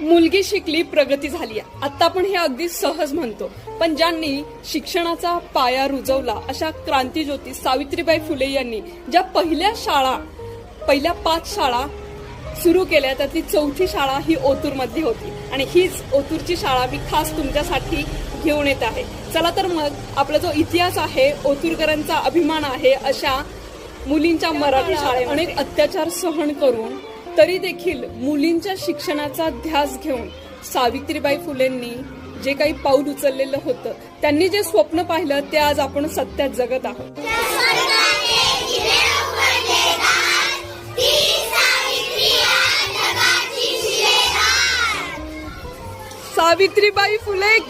मुलगी शिकली प्रगती झाली. आता आपण हे अगदी सहज म्हणतो. पण ज्यांनी शिक्षणाचा पाया रुजवला अशा क्रांतीज्योती सावित्रीबाई फुले यांनी ज्या पहिल्या शाळा पहिल्या पाच शाळा सुरू केल्या त्यातली चौथी शाळा ही ओतूरमधली होती. आणि हीच ओतूरची शाळा मी खास तुमच्यासाठी घेऊन येत आहे. चला तर मग आपला जो इतिहास आहे ओतूरकरांचा अभिमान आहे अशा मुलींच्या मराठी शाळेत अनेक अत्याचार सहन करून तरी देखील मुलींच्या शिक्षणाचा ध्यास घेऊन सावित्रीबाई फुलेंनी जे काही पाऊल उचललेलं होतं त्यांनी जे स्वप्न पाहिलं ते आज आपण सत्यात जगत आहोत. सावित्रीबाई फुले की